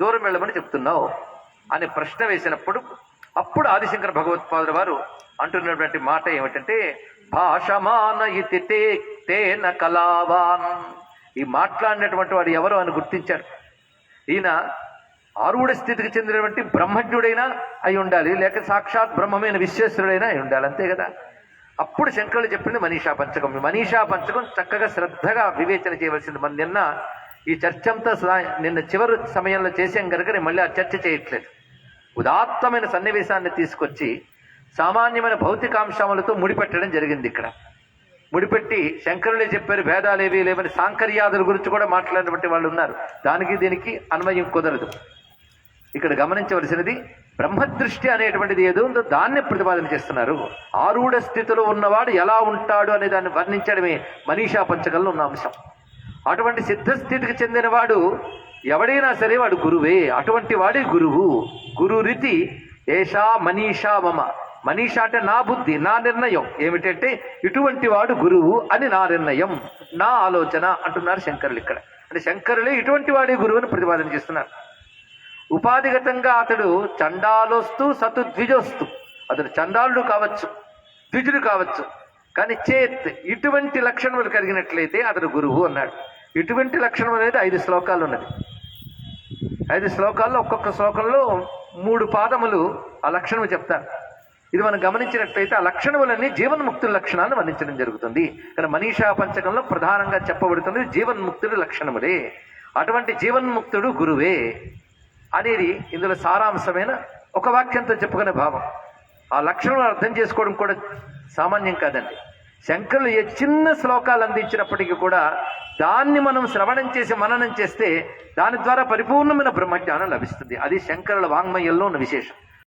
దూరం వెళ్ళమని చెప్తున్నావు అని ప్రశ్న వేసినప్పుడు అప్పుడు ఆదిశంకర భగవత్పాదుల వారు అంటున్నటువంటి మాట ఏమిటంటే భాషమాన ఇతి తే తేన కళావాన్. ఈ మాట్లాడినటువంటి వాడు ఎవరు అని గుర్తించారు. ఈయన ఆరుడ స్థితికి చెందినటువంటి బ్రహ్మజ్ఞుడైనా అయి ఉండాలి లేక సాక్షాత్ బ్రహ్మమైన విశ్వేశ్వరుడైనా అయి ఉండాలి అంతే కదా? అప్పుడు శంకరులు చెప్పింది మనీషా పంచకం. ఈ మనీషా పంచకం చక్కగా శ్రద్ధగా వివేచన చేయవలసింది. మన నిన్న ఈ చర్చ అంతా నిన్న చివరి సమయంలో చేసాం కనుక నేను మళ్ళీ ఆ చర్చ చేయట్లేదు. ఉదాత్తమైన సన్నివేశాన్ని తీసుకొచ్చి సామాన్యమైన భౌతికాంశములతో ముడిపెట్టడం జరిగింది ఇక్కడ. ముడిపెట్టి శంకరులే చెప్పారు భేదాలేవి లేవని సాంకర్యాదుల గురించి కూడా మాట్లాడినటువంటి వాళ్ళు ఉన్నారు. దానికి దీనికి అన్వయం కుదరదు. ఇక్కడ గమనించవలసినది బ్రహ్మదృష్టి అనేటువంటిది ఏదో ఉందో దాన్ని ప్రతిపాదన చేస్తున్నారు. ఆరూఢ స్థితిలో ఉన్నవాడు ఎలా ఉంటాడు అనే దాన్ని వర్ణించడమే మనీషా పంచకంలో ఉన్న అంశం. అటువంటి సిద్ధస్థితికి చెందినవాడు ఎవడైనా సరే వాడు గురువే. అటువంటి వాడే గురువు. గురు రీతి ఏషా మనీషా మమ. మనీషా అంటే నా బుద్ధి నా నిర్ణయం. ఏమిటంటే ఇటువంటి వాడు గురువు అని నా నిర్ణయం నా ఆలోచన అంటున్నారు శంకరులు ఇక్కడ. అంటే శంకరులే ఇటువంటి వాడే గురువుని ప్రతిపాదన చేస్తున్నారు. ఉపాధిగతంగా అతడు చండాలోస్తు సతు ద్విజోస్తు. అతడు చండాలుడు కావచ్చు ద్విజుడు కావచ్చు. కానీ చేత్ ఇటువంటి లక్షణములు కలిగినట్లయితే అతడు గురువు అన్నాడు. ఇటువంటి లక్షణం అనేది ఐదు శ్లోకాలు ఉన్నది. ఐదు శ్లోకాల్లో ఒక్కొక్క శ్లోకంలో మూడు పాదములు ఆ లక్షణము చెప్తారు. ఇది మనం గమనించినట్లయితే ఆ లక్షణములన్నీ జీవన్ముక్తుల లక్షణాలను వర్ణించడం జరుగుతుంది. కానీ మనీషా పంచకంలో ప్రధానంగా చెప్పబడుతుంది జీవన్ముక్తుడి లక్షణములే. అటువంటి జీవన్ముక్తుడు గురువే అనేది ఇందులో సారాంశమైన ఒక వాక్యంతో చెప్పుకునే భావం. ఆ లక్షణం అర్థం చేసుకోవడం కూడా సామాన్యం కాదండి. శంకరులు ఏ చిన్న శ్లోకాలు అందించినప్పటికీ కూడా దాన్ని మనం శ్రవణం చేసి మననం చేస్తే దాని ద్వారా పరిపూర్ణమైన బ్రహ్మజ్ఞానం లభిస్తుంది. అది శంకరుల వాంగ్మయంలో ఉన్న విశేషం.